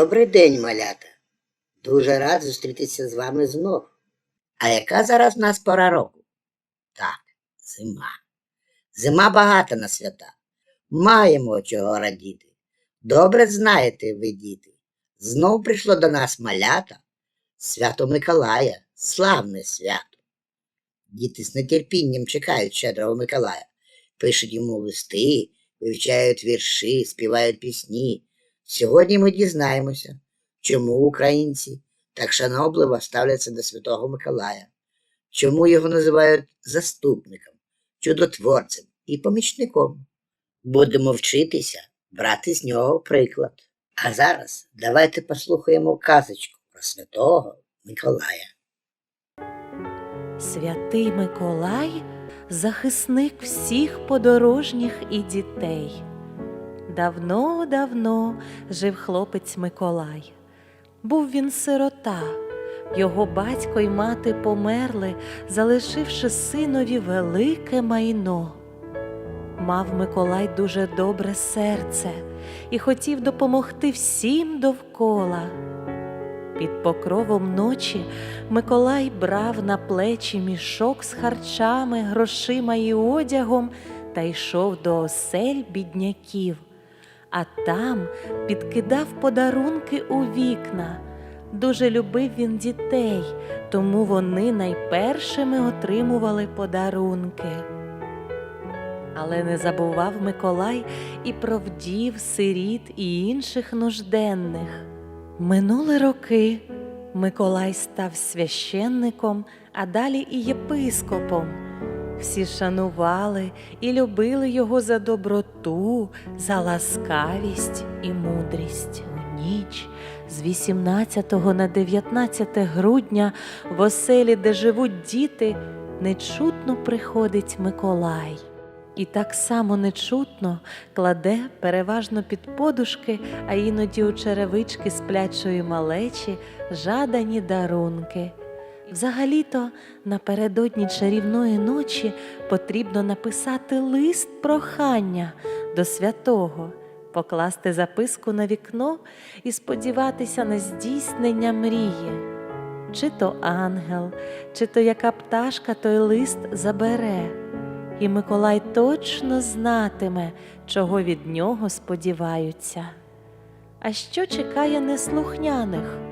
Добрий день, малята. Дуже рад зустрітися з вами знов. А яка зараз в нас пора року? Так, зима. Зима багата на свята. Маємо чого радіти. Добре знаєте ви, діти. Знов прийшло до нас малята, свято Миколая, славне свято. Діти з нетерпінням чекають щедрого Миколая, пишуть йому листи, вивчають вірші, співають пісні. Сьогодні ми дізнаємося, чому українці так шанобливо ставляться до Святого Миколая, чому його називають заступником, чудотворцем і помічником. Будемо вчитися брати з нього приклад. А зараз давайте послухаємо казочку про Святого Миколая. Святий Миколай захисник всіх подорожніх і дітей. Давно-давно жив хлопець Миколай. Був він сирота. Його батько й мати померли, залишивши синові велике майно. Мав Миколай дуже добре серце і хотів допомогти всім довкола. Під покровом ночі Миколай брав на плечі мішок з харчами, грошима і одягом та йшов до осель бідняків, а там підкидав подарунки у вікна. Дуже любив він дітей, тому вони найпершими отримували подарунки. Але не забував Миколай і про вдів, сиріт і інших нужденних. Минули роки. Миколай став священником, а далі і єпископом. Всі шанували і любили його за доброту, за ласкавість і мудрість. У ніч з 18 на 19 грудня в оселі, де живуть діти, нечутно приходить Миколай. І так само нечутно кладе переважно під подушки, а іноді у черевички сплячої малечі жадані дарунки. Взагалі-то напередодні чарівної ночі потрібно написати лист прохання до святого, покласти записку на вікно і сподіватися на здійснення мрії. Чи то ангел, чи то яка пташка той лист забере і Миколай точно знатиме, чого від нього сподіваються. А що чекає неслухняних?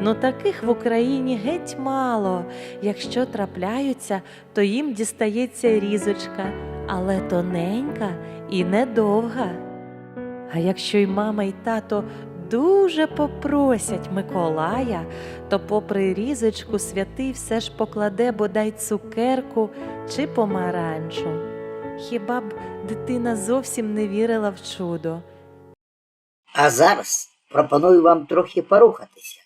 Ну таких в Україні геть мало. Якщо трапляються, то їм дістається різочка, але тоненька і недовга. А якщо й мама, й тато дуже попросять Миколая, то, попри різочку, святий все ж покладе бодай цукерку чи помаранчу. Хіба б дитина зовсім не вірила в чудо? А зараз пропоную вам трохи порухатися.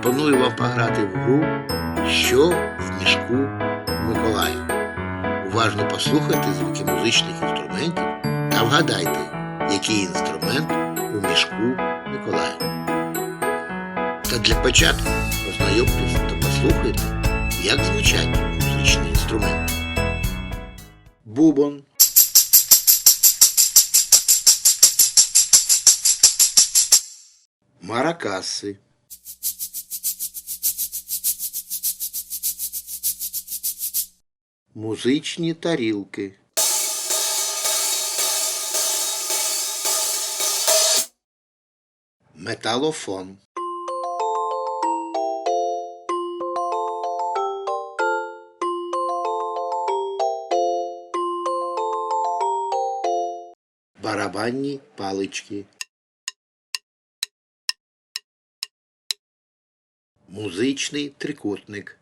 Пропоную вам пограти в гру Що в мішку у Миколая. Уважно послухайте звуки музичних інструментів та вгадайте, який інструмент у мішку Миколая. Та для початку познайомтесь та послухайте, як звучать музичні інструменти. Бубон, маракаси. Музичні тарілки. Металофон. Барабанні палички. Музичний трикутник.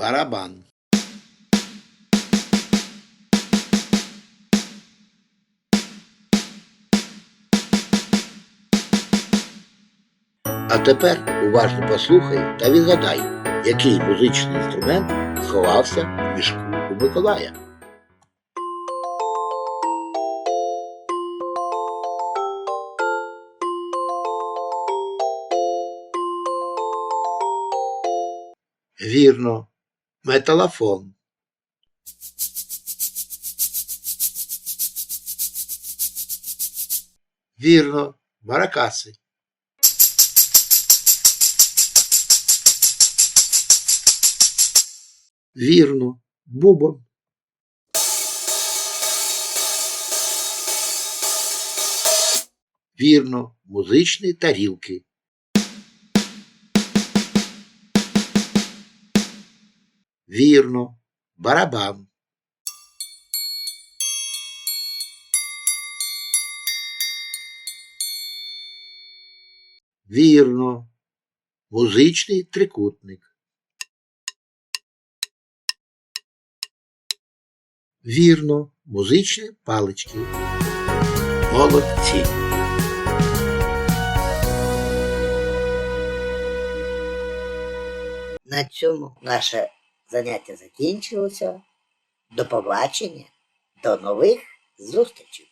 Барабан. А тепер уважно послухай та відгадай, який музичний інструмент сховався в мішку у Миколая. Вірно, металофон. Вірно, маракаси. Вірно, бубон. Вірно, музичні тарілки. Вірно, барабан. Вірно, музичний трикутник. Вірно, музичні палички. Молодці. На цьому наше заняття закінчилося. До побачення, до нових зустрічей!